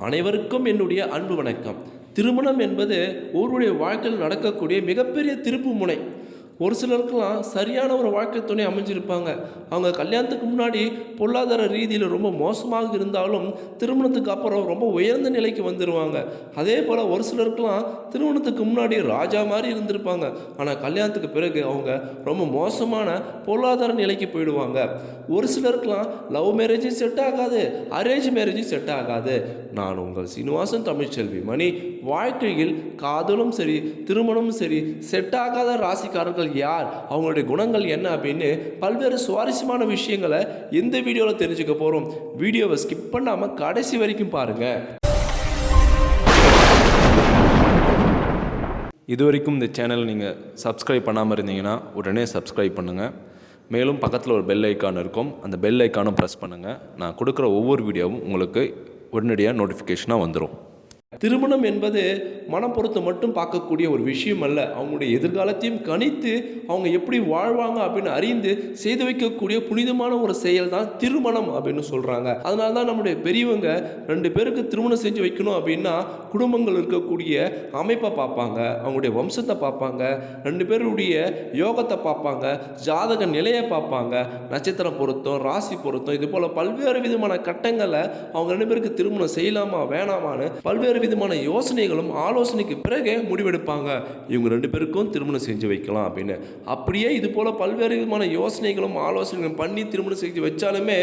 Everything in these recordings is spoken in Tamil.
அனைவருக்கும் என்னுடைய அன்பு வணக்கம். திருமணம் என்பது ஒருவருடைய வாழ்க்கையில் நடக்கக்கூடிய மிகப்பெரிய திருப்பு முனை. ஒரு சிலருக்கெல்லாம் சரியான ஒரு வாழ்க்கை துணை அமைஞ்சிருப்பாங்க. அவங்க கல்யாணத்துக்கு முன்னாடி பொருளாதார ரீதியில் ரொம்ப மோசமாக இருந்தாலும் திருமணத்துக்கு அப்புறம் ரொம்ப உயர்ந்த நிலைக்கு வந்துடுவாங்க அதே போல் ஒரு சிலருக்கெல்லாம் திருமணத்துக்கு முன்னாடி ராஜா மாதிரி இருந்திருப்பாங்க. ஆனால் கல்யாணத்துக்கு பிறகு அவங்க ரொம்ப மோசமான பொருளாதார நிலைக்கு போயிடுவாங்க. ஒரு சிலருக்கெல்லாம் லவ் மேரேஜும் செட் ஆகாது அரேஞ்ச் மேரேஜும் செட் ஆகாது. நான் உங்கள் சீனிவாசன் தமிழ்ச்செல்வி மணி. வாழ்க்கையில் காதலும் சரி திருமணமும் சரி செட் ஆகாத ராசிக்காரர்கள் யார்? அவங்களுடைய குணங்கள் என்ன அப்படின்னு பல்வேறு சுவாரஸ்யமான விஷயங்களை இந்த வீடியோவில் தெரிஞ்சுக்க போகிறோம் வீடியோவை ஸ்கிப் பண்ணாமல் கடைசி வரைக்கும் பாருங்கள் இது வரைக்கும் இந்த சேனல் நீங்கள் சப்ஸ்கிரைப் பண்ணாமல் இருந்தீங்கன்னா உடனே சப்ஸ்கிரைப் பண்ணுங்கள் மேலும் பக்கத்தில் ஒரு பெல் ஐக்கான் இருக்கும். அந்த பெல் ஐக்கானும் ப்ரெஸ் பண்ணுங்கள் நான் கொடுக்குற ஒவ்வொரு வீடியோவும் உங்களுக்கு உடனடியாக நோட்டிஃபிகேஷனாக வந்துடும் திருமணம் என்பது மனம் பொறுத்து மட்டும் பார்க்கக்கூடிய ஒரு விஷயம் அல்ல. அவங்களுடைய எதிர்காலத்தையும் கணித்து அவங்க எப்படி வாழ்வாங்க அப்படின்னு அறிந்து செய்து வைக்கக்கூடிய புனிதமான ஒரு செயல் தான் திருமணம் அப்படின்னு சொல்கிறாங்க அதனால தான் நம்முடைய பெரியவங்க ரெண்டு பேருக்கு திருமணம் செஞ்சு வைக்கணும் அப்படின்னா குடும்பங்கள் இருக்கக்கூடிய அமைப்பை பார்ப்பாங்க அவங்களுடைய வம்சத்தை பார்ப்பாங்க ரெண்டு பேருடைய யோகத்தை பார்ப்பாங்க ஜாதக நிலையை பார்ப்பாங்க. நட்சத்திரம் பொருத்தம் ராசி பொருத்தம் இது போல் பல்வேறு விதமான கட்டங்களை அவங்க ரெண்டு பேருக்கு திருமணம் செய்யலாமா வேணாமான்னு பல்வேறு விதமான யோசனைகளும் ஆலோசனைக்கு பிறகே முடிவெடுப்பாங்க. இவங்க ரெண்டு பேருக்கும் திருமணம் செஞ்சு வைக்கலாம் அப்படின்னு. அப்படியே இது போல் பல்வேறு விதமான யோசனைகளும் ஆலோசனைகளும் பண்ணி திருமணம் செஞ்சு வச்சாலுமே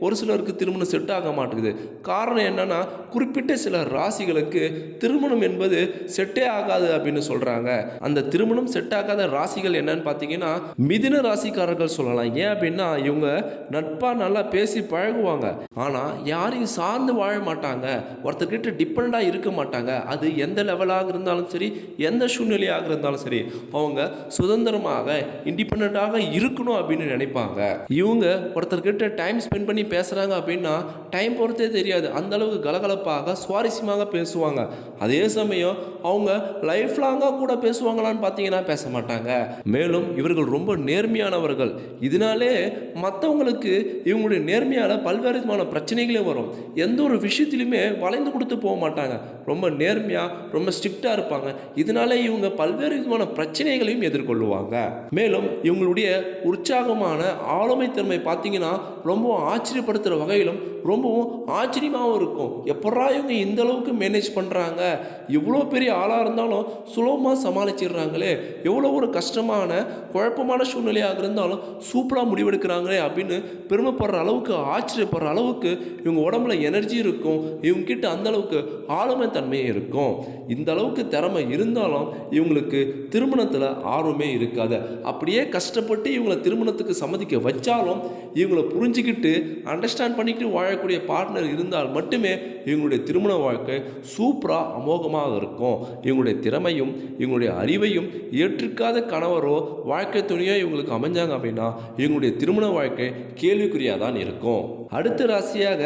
ஒரு சிலருக்கு திருமணம் செட் ஆக மாட்டேங்குது. காரணம் என்னன்னா குறிப்பிட்ட சில ராசிகளுக்கு திருமணம் என்பது செட்டே ஆகாது அப்படின்னு சொல்றாங்க. அந்த திருமணம் செட் ஆகாத ராசிகள் என்னன்னு பார்த்தீங்கன்னா மிதின ராசிக்காரர்கள் சொல்லலாம். ஏன் அப்படின்னா இவங்க நட்பா நல்லா பேசி பழகுவாங்க. ஆனால் யாரையும் சார்ந்து வாழ மாட்டாங்க. ஒருத்தர்கிட்ட டிபெண்டாக இருக்க மாட்டாங்க. அது எந்த லெவலாக இருந்தாலும் சரி எந்த சூழ்நிலையாக இருந்தாலும் சரி அவங்க சுதந்திரமாக இண்டிபெண்ட்டாக இருக்கணும் அப்படின்னு நினைப்பாங்க. இவங்க ஒருத்தர்கிட்ட டைம் ஸ்பெண்ட் பண்ணி பேசுகிறாங்க அப்படின்னா டைம் போகிறதே தெரியாது. அந்த அளவுக்கு கலகலப்பாக சுவாரஸ்யமாக பேசுவாங்க. அதே சமயம் அவங்க லைஃப் லாங்காக கூட பேசுவாங்களான்னு பார்த்தீங்கன்னா பேச மாட்டாங்க. மேலும் இவர்கள் ரொம்ப நேர்மையானவர்கள். இதனாலே மற்றவங்களுக்கு இவங்களுடைய நேர்மையால் பல்வேறு விதமான பிரச்சனைகளே வரும். எந்த ஒரு விஷயத்திலுமே வளைந்து கொடுத்து போக மாட்டாங்க. ரொம்ப நேர்மையாக ரொம்ப ஸ்ட்ரிக்டாக இருப்பாங்க. இதனாலே இவங்க பல்வேறு விதமான பிரச்சனைகளையும் எதிர்கொள்ளுவாங்க. மேலும் இவங்களுடைய உற்சாகமான ஆளுமை திறமை பார்த்தீங்கன்னா ரொம்ப ஆச்சரியப்படுத்துகிற வகையிலும் ரொம்பவும் ஆச்சரியமாகவும் இருக்கும். எப்படா இவங்க இந்த அளவுக்கு மேனேஜ் பண்ணுறாங்க எவ்வளோ பெரிய ஆளாக இருந்தாலும் சுலபமாக சமாளிச்சிடுறாங்களே. எவ்வளோ ஒரு கஷ்டமான குழப்பமான சூழ்நிலையாக இருந்தாலும் சூப்பராக முடிவெடுக்கிறாங்களே அப்படின்னு பெருமைப்படுற அளவுக்கு ஆச்சரியப்படுற அளவுக்கு இவங்க உடம்புல எனர்ஜி இருக்கும். இவங்ககிட்ட அந்த அளவுக்கு ஆளுமை தன்மை இருக்கும். இந்த அளவுக்கு திறமை இருந்தாலும் இவங்களுக்கு திருமணத்தில் ஆர்வமே இருக்காது. அப்படியே கஷ்டப்பட்டு இவங்களை திருமணத்துக்கு சம்மதிக்க வச்சாலும் இவங்களை புரிஞ்சுக்கிட்டு அண்டர்ஸ்டாண்ட் பண்ணிக்கிட்டு வாழக்கூடிய பார்ட்னர் இருந்தால் மட்டுமே இவங்களுடைய திருமண வாழ்க்கை சூப்பராக அமோகமாக இருக்கும். இவங்களுடைய திறமையும் இவங்களுடைய அறிவையும் ஏற்றுக்காத கணவரோ வாழ்க்கை துணையோ இவங்களுக்கு அமைஞ்சாங்க அப்படின்னா இவங்களுடைய திருமண வாழ்க்கை கேள்விக்குறியாக தான் இருக்கும். அடுத்த ராசியாக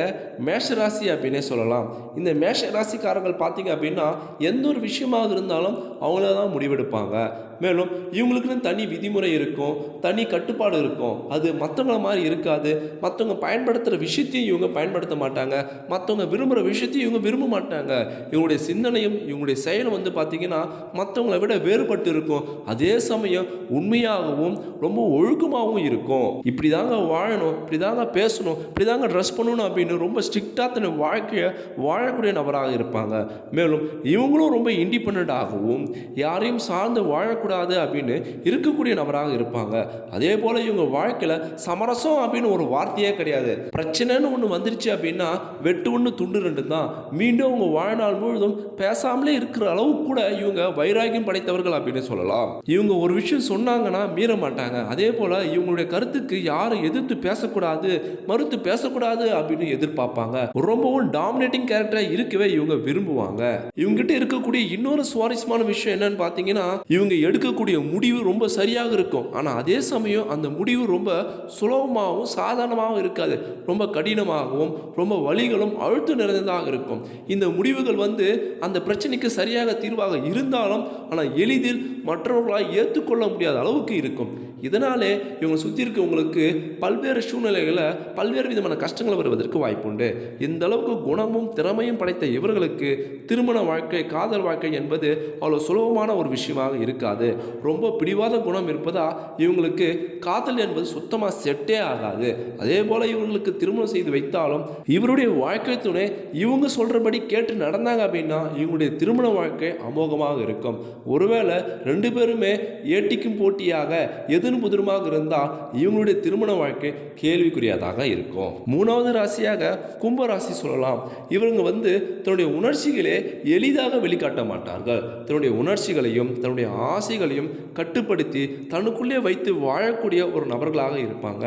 மேஷ ராசி அப்படின்னே சொல்லலாம். இந்த மேஷ ராசிக்காரர்கள் பார்த்தீங்க அப்படின்னா எந்த ஒரு விஷயமாக இருந்தாலும் அவங்கள தான் முடிவெடுப்பாங்க. மேலும் இவங்களுக்குன்னு தனி விதிமுறை இருக்கும் தனி கட்டுப்பாடு இருக்கும். அது மற்றவங்கள மாதிரி இருக்காது. மற்றவங்க பயன்படுத்துகிற விஷயத்தையும் இவங்க பயன்படுத்த மாட்டாங்க. மற்றவங்க விரும்புகிற விஷயத்தையும் இவங்க விரும்ப மாட்டாங்க. இவங்களுடைய சிந்தனையும் இவங்களுடைய செயல் வந்து பார்த்திங்கன்னா மற்றவங்களை விட வேறுபட்டு இருக்கும். அதே சமயம் உண்மையாகவும் ரொம்ப ஒழுக்கமாகவும் இருக்கும். இப்படி தாங்க வாழணும் இப்படி தாங்க பேசணும் இப்படி தாங்க ட்ரெஸ் பண்ணணும் அப்படின்னு ரொம்ப ஸ்ட்ரிக்டாக தன் வாழ்க்கையை வாழக்கூடிய நபராக இருப்பாங்க. மேலும் இவங்களும் ரொம்ப இண்டிபெண்ட்டாகவும் யாரையும் சார்ந்து வாழக்கூடாது அப்படின்னு இருக்கக்கூடிய நபராக இருப்பாங்க. அதே போல் இவங்க வாழ்க்கையில் சமரசம் அப்படின்னு ஒரு வார்த்தையே கிடையாது. பிரச்சனைன்னு ஒன்று வந்துருச்சு அப்படின்னா வெட்டு ஒன்று துண்டு ரெண்டு தான். மீண்டும் அவங்க வாழ்நாள் முழுவதும் பேசாமலே இருக்கிற அளவுக்கு கூட இவங்க வைராகியம் படைத்தவர்கள் அப்படின்னு சொல்லலாம். இவங்க ஒரு விஷயம் சொன்னாங்கன்னா மீற மாட்டாங்க. அதே போல் இவங்களுடைய கருத்துக்கு யாரும் எதிர்த்து பேசக்கூடாது மறுத்து பேசக்கூடாது அப்படின்னு எதிர்பார்ப்பாங்க. ரொம்பவும் டாமினேட்டிங் கேரக்டராக இருக்கவே இவங்க விரும்புவாங்க. இவங்ககிட்ட இருக்கக்கூடிய இன்னொரு சுவாரஸ்யமான விஷயம் என்னன்னு பார்த்தீங்கன்னா இவங்க எடுக்கக்கூடிய முடிவு ரொம்ப சரியாக இருக்கும். ஆனால் அதே சமயம் அந்த முடிவு ரொம்ப சுலபமாகவும் சாதாரணமாகவும் இருக்காது. ரொம்ப கடினமாகவும் ரொம்ப வழிகளும் அழுத்து நிறைந்ததாக இருக்கும். இந்த முடிவுகள் வந்து அந்த பிரச்சனைக்கு சரியாக தீர்வாக இருந்தாலும் ஆனால் எளிதில் மற்றவர்களால் ஏற்றுக்கொள்ள முடியாத அளவுக்கு இருக்கும். இதனாலே இவங்க சுற்றி இருக்கவங்களுக்கு பல்வேறு சூழ்நிலைகளில் பல்வேறு விதமான கஷ்டங்கள் வருவதற்கு வாய்ப்புண்டு. இந்த அளவுக்கு குணமும் திறமையும் படைத்த இவர்களுக்கு திருமண வாழ்க்கை காதல் வாழ்க்கை என்பது அவ்வளோ சுலபமான ஒரு விஷயமாக இருக்காது. ரொம்ப பிடிவாத குணம் இருப்பதா இவங்களுக்கு காதல் என்பது சுத்தமாக செட்டே ஆகாது. அதே போல் இவங்களுக்கு திருமணம் செய்து வைத்தாலும் இவருடைய வாழ்க்கை துணை இவங்க சொல்கிறபடி கேட்டு நடந்தாங்க அப்படின்னா இவங்களுடைய திருமண வாழ்க்கை அமோகமாக இருக்கும். ஒருவேளை ரெண்டு பேருமே ஏட்டிக்கும் போட்டியாக எதிரும் புதிருமாக இருந்தால் இவங்களுடைய திருமண வாழ்க்கை கேள்விக்குரியதாக இருக்கும். மூணாவது ராசியாக கும்ப ராசி சொல்லலாம். இவங்க வந்து தன்னுடைய உணர்ச்சிகளே எளிதாக வெளிக்காட்ட மாட்டார்கள். தன்னுடைய உணர்ச்சிகளையும் தன்னுடைய ஆசைகளையும் கட்டுப்படுத்தி தனக்குள்ளே வைத்து வாழக்கூடிய ஒரு நபர்களாக இருப்பாங்க.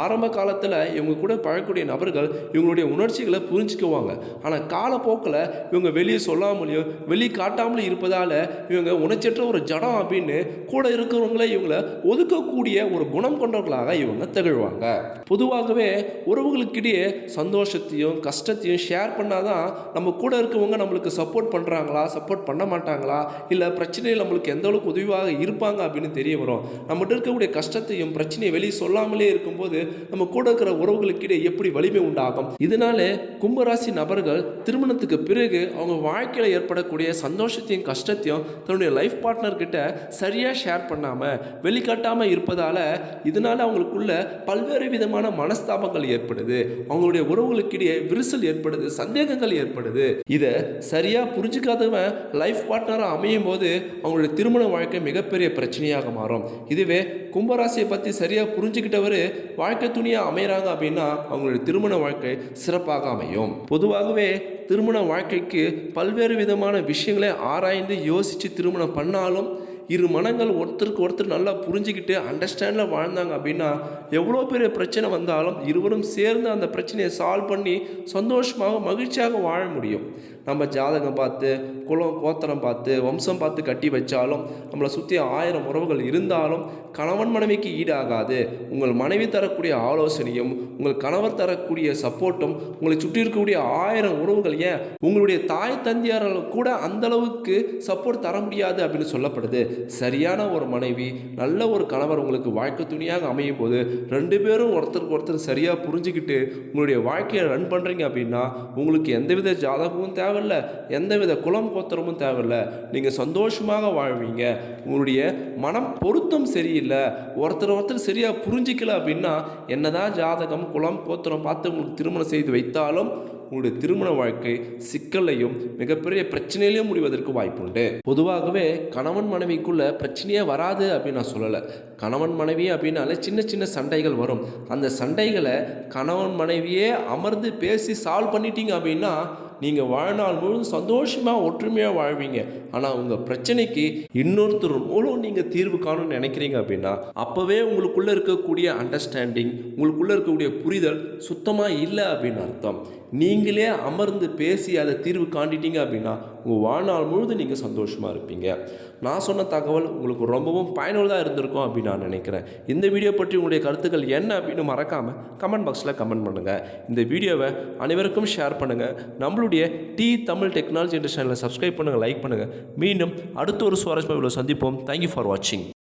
ஆரம்ப காலத்தில் இவங்க கூட பழக்கூடிய நபர்கள் இவங்களுடைய உணர்ச்சிகளை புரிஞ்சுக்குவாங்க. ஆனால் காலப்போக்கில் இவங்க வெளியே சொல்லாமலையும் வெளியே காட்டாமலே இருப்பதால் இவங்க உணர்ச்சற்ற ஒரு படம் அப்படின்னு கூட இருக்கிறவங்களே இவங்கள ஒதுக்கக்கூடிய ஒரு குணம் கொண்டவர்களாக இவங்க திகழ்வாங்க. பொதுவாகவே உறவுகளுக்கிடையே சந்தோஷத்தையும் கஷ்டத்தையும் ஷேர் பண்ணாதான் நம்ம கூட இருக்கவங்க நம்மளுக்கு சப்போர்ட் பண்ணுறாங்களா சப்போர்ட் பண்ண மாட்டாங்களா இல்லை பிரச்சனையில் நம்மளுக்கு எந்த அளவுக்கு உதவியாக இருப்பாங்க அப்படின்னு தெரிய வரும். நம்மகிட்ட இருக்கக்கூடிய கஷ்டத்தையும் பிரச்சனையை வெளியே சொல்லாமலே இருக்கும்போது நம்ம கூட இருக்கிற உறவுகளுக்கிடையே எப்படி வலிமை உண்டாகும்? இதனாலே கும்பராசி நபர்கள் திருமணத்துக்கு பிறகு அவங்க வாழ்க்கையில் ஏற்படக்கூடிய சந்தோஷத்தையும் கஷ்டத்தையும் தன்னுடைய லைஃப் பார்ட்னர் கிட்ட சரியாக ஷேர் பண்ணாமல் வெளிக்காட்டாமல் இருப்பதால் இதனால் அவங்களுக்குள்ள பல்வேறு விதமான மனஸ்தாபங்கள் ஏற்படுது. அவங்களுடைய உறவுகளுக்கிடையே விரிசல் ஏற்படுது சந்தேகங்கள் ஏற்படுது. இதை சரியாக புரிஞ்சுக்காதவன் லைஃப் பார்ட்னராக அமையும் போது அவங்களுடைய திருமண வாழ்க்கை மிகப்பெரிய பிரச்சனையாக மாறும். இதுவே கும்பராசியை பற்றி சரியாக புரிஞ்சுக்கிட்டவர் வாழ்க்கை துணியாக அமைகிறாங்க அப்படின்னா அவங்களுடைய திருமண வாழ்க்கை சிறப்பாக அமையும். பொதுவாகவே திருமண வாழ்க்கைக்கு பல்வேறு விதமான விஷயங்களை ஆராய்ந்து யோசித்து திருமணம் பண்ணாலும் இரு மனங்கள் ஒருத்தருக்கு ஒருத்தர் நல்லா புரிஞ்சுக்கிட்டு அண்டர்ஸ்டாண்டில் வாழ்ந்தாங்க அப்படின்னா எவ்வளோ பெரிய பிரச்சனை வந்தாலும் இருவரும் சேர்ந்து அந்த பிரச்சனையை சால்வ் பண்ணி சந்தோஷமாக மகிழ்ச்சியாக வாழ முடியும். நம்ம ஜாதகம் பார்த்து குலம் கோத்திரம் பார்த்து வம்சம் பார்த்து கட்டி வச்சாலும் நம்மளை சுற்றி ஆயிரம் உறவுகள் இருந்தாலும் கணவன் மனைவிக்கு ஈடாகாது. உங்கள் மனைவி தரக்கூடிய ஆலோசனையும் உங்கள் கணவர் தரக்கூடிய சப்போர்ட்டும் உங்களை சுற்றி இருக்கக்கூடிய ஆயிரம் உறவுகள் ஏன் உங்களுடைய தாய் தந்தையார்கள் கூட அந்த அளவுக்கு சப்போர்ட் தர முடியாது அப்படின்னு சொல்லப்படுது. சரியான ஒரு மனைவி நல்ல ஒரு கணவர் உங்களுக்கு வாழ்க்கை துணியாக அமையும் போது ரெண்டு பேரும் ஒருத்தருக்கு ஒருத்தர் சரியாக புரிஞ்சுக்கிட்டு உங்களுடைய வாழ்க்கையை ரன் பண்ணுறீங்க அப்படின்னா உங்களுக்கு எந்தவித ஜாதகமும் தேவையில்ல. எந்தவித குலம் கோத்திரமும் தேவையில்லை. நீங்கள் சந்தோஷமாக வாழ்வீங்க. உங்களுடைய மனம் பொருத்தம் சரியில்லை. ஒருத்தர் ஒருத்தர் சரியாக புரிஞ்சிக்கல அப்படின்னா என்னதான் ஜாதகம் குளம் கோத்திரம் பார்த்து உங்களுக்கு திருமணம் செய்து வைத்தாலும் உங்களுடைய திருமண வாழ்க்கை சிக்கல்லையும் மிகப்பெரிய பிரச்சனையிலையும் முடிவதற்கு வாய்ப்புண்டு. பொதுவாகவே கணவன் மனைவிக்குள்ள பிரச்சனையே வராது அப்படின்னு நான் சொல்லலை. கணவன் மனைவி அப்படின்னாலே சின்ன சின்ன சண்டைகள் வரும். அந்த சண்டைகளை கணவன் மனைவியே அமர்ந்து பேசி சால்வ் பண்ணிட்டீங்க அப்படின்னா நீங்கள் வாழ்நாள் முழுவதும் சந்தோஷமாக ஒற்றுமையாக வாழ்வீங்க. ஆனால் உங்கள் பிரச்சனைக்கு இன்னொருத்தர் மூலம் நீங்கள் தீர்வு காணும்னு நினைக்கிறீங்க அப்படின்னா அப்போவே உங்களுக்குள்ளே இருக்கக்கூடிய அண்டர்ஸ்டாண்டிங் உங்களுக்குள்ளே இருக்கக்கூடிய புரிதல் சுத்தமாக இல்லை அப்படின்னு அர்த்தம். நீங்களே அமர்ந்து பேசி அதை தீர்வு காண்டிட்டீங்க அப்படின்னா உங்கள் வாழ்நாள் முழுதும் நீங்கள் சந்தோஷமாக இருப்பீங்க. நான் சொன்ன தகவல் உங்களுக்கு ரொம்பவும் பயனுள்ளதாக இருந்திருக்கும் அப்படின்னு நான் நினைக்கிறேன். இந்த வீடியோ பற்றி உங்களுடைய கருத்துக்கள் என்ன அப்படின்னு மறக்காமல் கமெண்ட் பாக்ஸில் கமெண்ட் பண்ணுங்கள் இந்த வீடியோவை அனைவருக்கும் ஷேர் பண்ணுங்கள் நம்மளுடைய டி தமிழ் டெக்னாலஜி என்ற சேனலை சப்ஸ்கிரைப் பண்ணுங்கள் லைக் பண்ணுங்கள் மீண்டும் அடுத்த ஒரு சுவாரஸ்யமாக சந்திப்போம். தேங்க்யூ ஃபார் வாட்சிங்